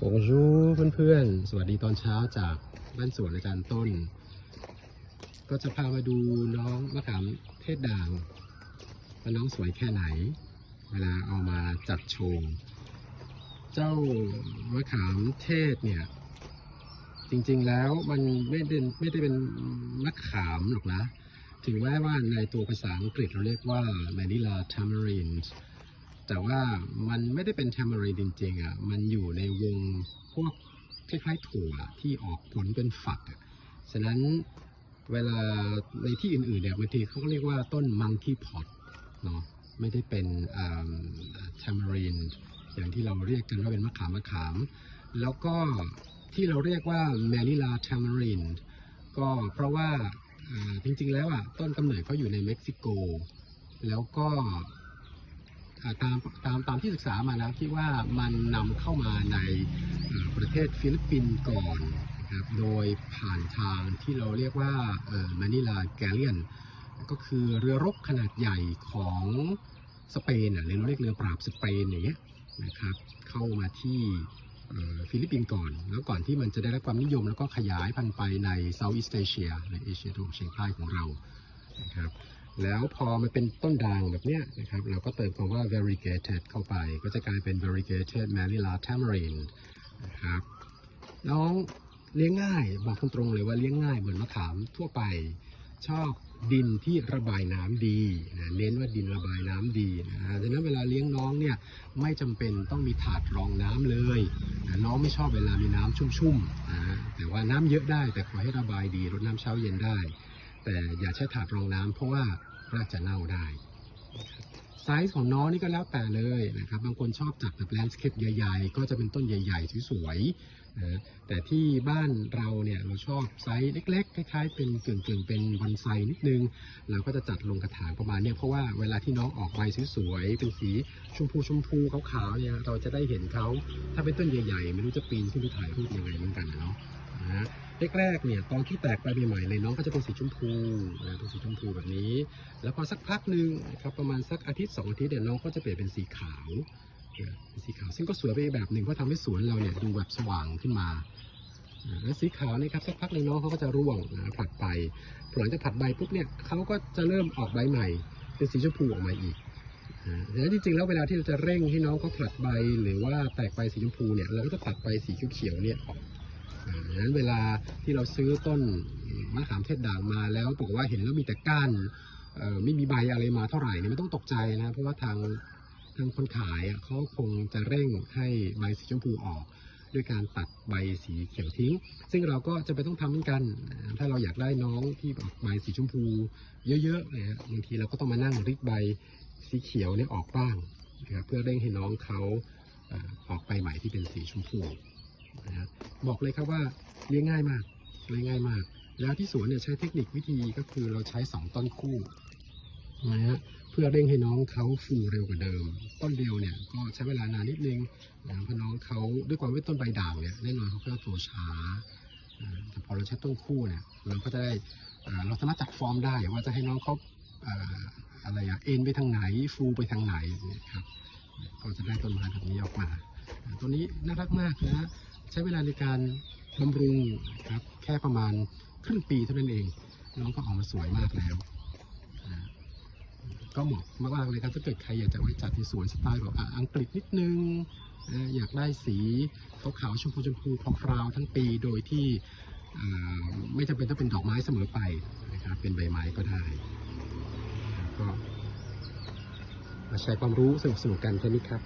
โอ้ชูเพื่อนๆ สวัสดีตอนเช้าจากบ้านสวนอาจารย์ต้น ก็จะพามาดูน้องมะขามเทศด่างว่าน้องสวยแค่ไหน เวลาเอามาจัดโชว์เจ้ามะขามเทศเนี่ย จริงๆแล้วมันไม่ได้ไม่ได้เป็นมะขามหรอกนะ ถึงแม้ว่าในตัวภาษาอังกฤษเราเรียกว่า Manila Tamarind แต่ว่ามันไม่ได้เป็น Tamarind จริงๆอะมันอยู่ในวงพวกคล้ายๆถั่วที่ออกผลเป็นฝักอะฉะนั้นเวลาในที่อื่นๆเนี่ยบางทีเขาก็เรียกว่าต้น Monkey Pot เนาะไม่ได้เป็นอ่า Tamarind อย่างที่เราเรียกกันว่าเป็นมะขามมะขาม แล้วก็ที่เราเรียกว่า Manila Tamarind ก็เพราะว่าจริงๆแล้วอะต้นกำเนิดเขาอยู่ในเม็กซิโก แล้วก็ ตามตามตามที่ศึกษามาแล้วที่ว่ามันนำเข้ามาในประเทศฟิลิปปินส์ก่อนนะครับโดยผ่านทางที่เราเรียกว่ามานิลาแกเลียน ก็คือเรือรบขนาดใหญ่ของสเปนอะหรือเราเรียกเรือปราบสเปนอย่างเงี้ยนะครับเข้ามาที่ฟิลิปปินส์ก่อน แล้วก่อนที่มันจะได้รับความนิยมแล้วก็ขยายพันธุ์ไปในเซาท์อีสเ a เชียในเอเชียตะวันออกเฉียงใต้ของเรานะครับ แล้วพอมันเป็นต้นด่างแบบเนี้ยนะครับ เราก็เติมคำว่า variegated เข้าไป ก็จะกลายเป็น variegated Manila tamarind นะครับน้องเลี้ยงง่ายบอกตรงๆเลยว่าเลี้ยงง่ายเหมือนมะขามทั่วไป ชอบดินที่ระบายน้ำดีนะเน้นว่าดินระบายน้ำดีนะดังนั้นเวลาเลี้ยงน้องเนี่ยไม่จำเป็นต้องมีถาดรองน้ำเลยนะน้องไม่ชอบเวลามีน้ำชุ่มๆนะแต่ว่าน้ำเยอะได้แต่ขอให้ระบายดีรดน้ำเช้าเย็นได้ แต่อย่าใช้ถาดรองน้ำเพราะว่ารากจะเน่าได้ไซส์ของน้องนี่ก็แล้วแต่เลยนะครับบางคนชอบจัดแบบแลนด์สเคปใหญ่ๆ ก็จะเป็นต้นใหญ่ๆ สวยๆนะแต่ที่บ้านเราเนี่ยเราชอบไซส์เล็กๆ คล้ายๆ เป็นกึ่งๆ เป็นวันไซนิดนึง เราก็จะจัดลงกระถางประมาณเนี้ยเพราะว่าเวลาที่น้องออกใบสวยๆ เป็นสีชมพูชมพูขาวๆเนี่ยเราจะได้เห็นเขาถ้าเป็นต้นใหญ่ๆ ไม่รู้จะปีนขึ้นไปถ่ายรูปยังไงเหมือนกันนะเนาะนะฮะ แรกๆเนี่ยตอนที่แตกใบใหม่ๆเลยน้องก็จะเป็นสีชมพูนะเป็นสีชมพูแบบนี้ แล้วพอสักพักหนึ่งนะครับประมาณสักอาทิตย์สองอาทิตย์เดี๋ยน้องก็จะเปลี่ยนเป็นสีขาวเป็นสีขาวซึ่งก็สวยไปอีกแบบหนึ่งเพราะทำให้สวนเราเนี่ยดูแบบสว่างขึ้นมาแล้วสีขาวนี่ครับสักพักหนึ่งน้องเขาก็จะร่วงนะผลัดไปหลังจากผลัดใบปุ๊บเนี่ยเขาก็จะเริ่มออกใบใหม่ เป็นสีชมพูออกมาอีกอ่าดังนั้นจริงๆแล้วเวลาที่เราจะเร่งให้น้องเขาผลัดใบหรือว่าแตกใบสีชมพูเนี่ยเราก็จะผลัดใบสีเขียวๆเนี่ยออก ดังนั้นเวลาที่เราซื้อต้นมะขามเทศด่างมาแล้วบอกว่าเห็นแล้วมีแต่ก้านไม่มีใบอะไรมาเท่าไหร่เนี่ยไม่ต้องตกใจนะเพราะว่าทางทางคนขายเขาคงจะเร่งให้ใบสีชมพูออก ด้วยการตัดใบสีเขียวทิ้ง ซึ่งเราก็จะไปต้องทำเหมือนกัน ถ้าเราอยากได้น้องที่ออกใบสีชมพูเยอะๆเนี่ยบางทีเราก็ต้องมานั่งริดใบสีเขียวเนี่ยออกบ้างนะครับเพื่อเร่งให้น้องเขาออออกไปใหม่ที่เป็นสีชมพู นะฮะบอกเลยครับว่าเลี้ยงง่ายมากเลี้ยงง่ายมาก แล้วที่สวนเนี่ยใช้เทคนิควิธีก็คือเราใช้สองต้นคู่นะฮะเพื่อเร่งให้น้องเขาฟูเร็วกว่าเดิม ต้นเดียวเนี่ยก็ใช้เวลานานนิดนึงนะเพราะน้องเขาด้วยความที่ต้นใบด่างเนี่ยแน่นอนเขาก็จะโตช้าแต่พอเราใช้ต้นคู่เนี่ยเราก็จะได้เราสามารถจัดฟอร์มได้ว่าจะให้น้องเขาอะไรอะเอ็นไปทางไหนฟูไปทางไหนเนี่ยครับก็จะได้ต้นไม้แบบนี้ออกมาอ่าตัวนี้น่ารักมากนะ ใช้เวลาในการบำรุงครับแค่ประมาณครึ่งปีเท่านั้นเอง น้องก็ออกมาสวยมากแล้ว ก็เหมาะมากๆเลยครับถ้าเกิดใครอยากจะไว้จัดในสวนสไตล์แบบอังกฤษนิดนึงอยากได้สีขาวๆชมพูชมพูคราวทั้งปีโดยที่ไม่จำเป็นต้องเป็นดอกไม้เสมอไปนะครับเป็นใบไม้ก็ได้ก็มาแชร์ความรู้สนุกๆกันแค่นี้ครับ